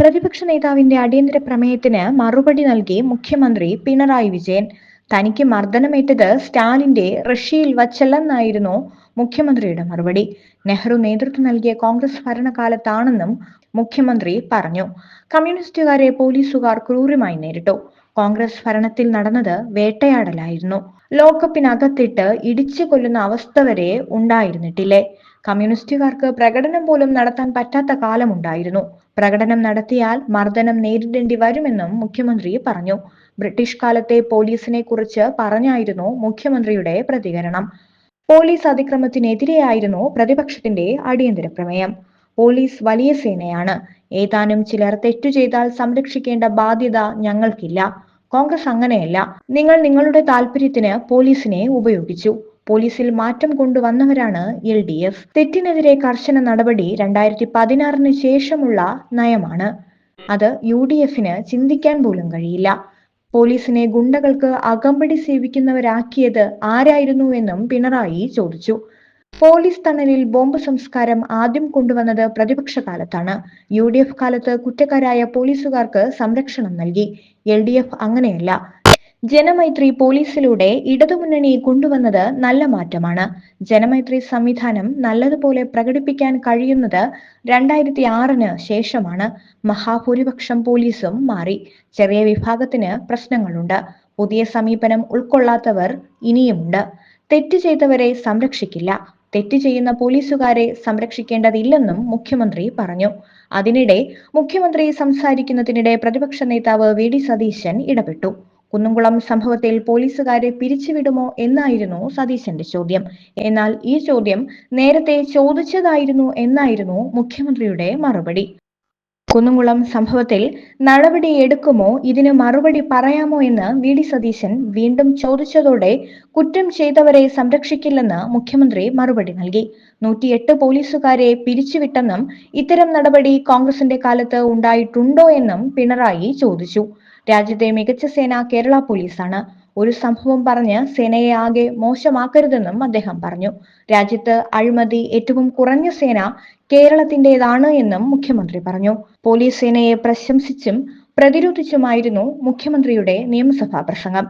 പ്രതിപക്ഷ നേതാവിന്റെ അടിയന്തര പ്രമേയത്തിന് മറുപടി നൽകി മുഖ്യമന്ത്രി പിണറായി വിജയൻ. തനിക്ക് മർദ്ദനമേറ്റത് സ്റ്റാലിന്റെ റഷ്യയിൽ വച്ചല്ലെന്നായിരുന്നു മുഖ്യമന്ത്രിയുടെ മറുപടി. നെഹ്റു നേതൃത്വം നൽകിയ കോൺഗ്രസ് ഭരണകാലത്താണെന്നും മുഖ്യമന്ത്രി പറഞ്ഞു. കമ്മ്യൂണിസ്റ്റുകാരെ പോലീസുകാർ ക്രൂരമായി നേരിട്ടു. കോൺഗ്രസ് ഭരണത്തിൽ നടന്നത് വേട്ടയാടലായിരുന്നു. ലോക്കപ്പിനകത്തിട്ട് ഇടിച്ചു കൊല്ലുന്ന അവസ്ഥ വരെ ഉണ്ടായിരുന്നിട്ടില്ലേ? കമ്മ്യൂണിസ്റ്റുകാർക്ക് പ്രകടനം പോലും നടത്താൻ പറ്റാത്ത കാലമുണ്ടായിരുന്നു. പ്രകടനം നടത്തിയാൽ മർദ്ദനം നേരിടേണ്ടി വരുമെന്നും മുഖ്യമന്ത്രി പറഞ്ഞു. ബ്രിട്ടീഷ് കാലത്തെ പോലീസിനെ കുറിച്ച് പറഞ്ഞായിരുന്നു മുഖ്യമന്ത്രിയുടെ പ്രതികരണം. പോലീസ് അതിക്രമത്തിനെതിരെയായിരുന്നു പ്രതിപക്ഷത്തിന്റെ അടിയന്തര പ്രമേയം. പോലീസ് വലിയ സേനയാണ്. ഏതാനും ചിലർ തെറ്റു ചെയ്താൽ സംരക്ഷിക്കേണ്ട ബാധ്യത ഞങ്ങൾക്കില്ല. കോൺഗ്രസ് അങ്ങനെയല്ല. നിങ്ങൾ നിങ്ങളുടെ താല്പര്യത്തിന് പോലീസിനെ ഉപയോഗിച്ചു. പോലീസിൽ മാറ്റം കൊണ്ടുവന്നവരാണ് എൽ ഡി എഫ്. തെറ്റിനെതിരെ കർശന നടപടി രണ്ടായിരത്തി പതിനാറിന് ശേഷമുള്ള നയമാണ്. അത് യു ഡി എഫിന് ചിന്തിക്കാൻ പോലും കഴിയില്ല. പോലീസിനെ ഗുണ്ടകൾക്ക് അകമ്പടി സേവിക്കുന്നവരാക്കിയത് ആരായിരുന്നുവെന്നും പിണറായി ചോദിച്ചു. പോലീസ് തണലിൽ ബോംബ് സംസ്കാരം ആദ്യം കൊണ്ടുവന്നത് പ്രതിപക്ഷ കാലത്താണ് യു ഡി എഫ് കാലത്ത് കുറ്റക്കാരായ പോലീസുകാർക്ക് സംരക്ഷണം നൽകി. എൽ ഡി എഫ് അങ്ങനെയല്ല. ജനമൈത്രി പോലീസിലൂടെ ഇടതുമുന്നണി കൊണ്ടുവന്നത് നല്ല മാറ്റമാണ്. ജനമൈത്രി സംവിധാനം നല്ലതുപോലെ പ്രകടിപ്പിക്കാൻ കഴിയുന്നത് രണ്ടായിരത്തി ആറിന് ശേഷമാണ്. മഹാഭൂരിപക്ഷം പോലീസും മാറി. ചെറിയ വിഭാഗത്തിന് പ്രശ്നങ്ങളുണ്ട്. പുതിയ സമീപനം ഉൾക്കൊള്ളാത്തവർ ഇനിയുമുണ്ട്. തെറ്റ് ചെയ്തവരെ സംരക്ഷിക്കില്ല. തെറ്റ് ചെയ്യുന്ന പോലീസുകാരെ സംരക്ഷിക്കേണ്ടതില്ലെന്നും മുഖ്യമന്ത്രി പറഞ്ഞു. അതിനിടെ മുഖ്യമന്ത്രി സംസാരിക്കുന്നതിനിടെ പ്രതിപക്ഷ നേതാവ് വി ഡി സതീശൻ ഇടപെട്ടു. കുന്നംകുളം സംഭവത്തിൽ പോലീസുകാരെ പിരിച്ചുവിടുമോ എന്നായിരുന്നു സതീശന്റെ ചോദ്യം. എന്നാൽ ഈ ചോദ്യം നേരത്തെ ചോദിച്ചതായിരുന്നു എന്നായിരുന്നു മുഖ്യമന്ത്രിയുടെ മറുപടി. കുന്നംകുളം സംഭവത്തിൽ നടപടി എടുക്കുമോ? ഇതിന് മറുപടി പറയാമോ എന്ന് വി. ഡി. സതീശൻ വീണ്ടും ചോദിച്ചതോടെ കുറ്റം ചെയ്തവരെ സംരക്ഷിക്കില്ലെന്ന് മുഖ്യമന്ത്രി മറുപടി നൽകി. നൂറ്റിയെട്ട് പോലീസുകാരെ പിരിച്ചുവിട്ടെന്നും ഇത്തരം നടപടി കോൺഗ്രസിന്റെ കാലത്ത് ഉണ്ടായിട്ടുണ്ടോ എന്നും പിണറായി ചോദിച്ചു. രാജ്യത്തെ മികച്ച സേന കേരള പോലീസാണ്. ഒരു സംഭവം പറഞ്ഞ് സേനയെ ആകെ മോശമാക്കരുതെന്നും അദ്ദേഹം പറഞ്ഞു. രാജ്യത്ത് അഴിമതി ഏറ്റവും കുറഞ്ഞ സേന കേരളത്തിന്റേതാണ് എന്നും മുഖ്യമന്ത്രി പറഞ്ഞു. പോലീസ് സേനയെ പ്രശംസിച്ചും പ്രതിരോധിച്ചുമായിരുന്നു മുഖ്യമന്ത്രിയുടെ നിയമസഭാ പ്രസംഗം.